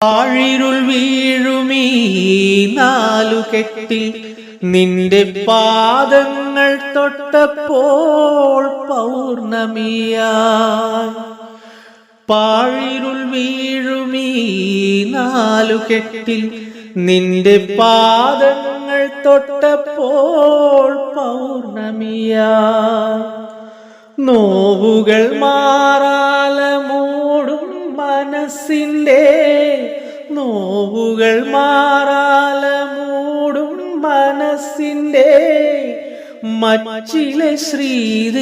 ആഴിരുൾ വീഴുമീ നാലു കെട്ടിൽ നിന്റെ പാദങ്ങൾ തൊട്ടപ്പോൾ പൗർണമിയാ പാഴിരുൾ വീഴുമീ നാലു കെട്ടിൽ നിന്റെ പാദങ്ങൾ തൊട്ടപ്പോൾ പൗർണമിയാ നോവുകൾ മാറാല മൂടും മനസ്സിന്റെ നോവുകൾ മാറാല മൂടും മനസ്സിന്റെ മച്ചിലെ ശ്രീദേവിയായി.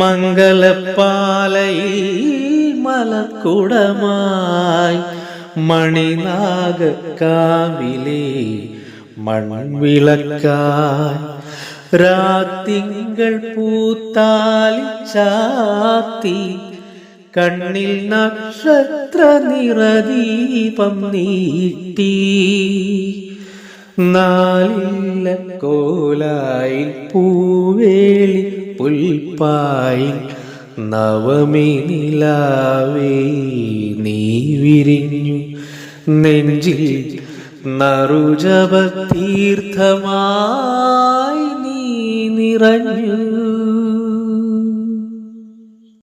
മംഗളപ്പാലയിൽ മലക്കുടമായി മണിനാഗക്കാവിലെ മൺവിളക്കായി രാത്തിങ്കൾ പൂത്താലി ചാത്തി കണ്ണിൽ നക്ഷത്ര നിറദീപം നീട്ടി. നാലില്ല കോലായി പൂവേളി പുൽപ്പായി നവമി നിലാവേ നീ വിരിഞ്ഞു. നെഞ്ചിൽ നറുജപതീർത്ഥമായി നീ നിറഞ്ഞു.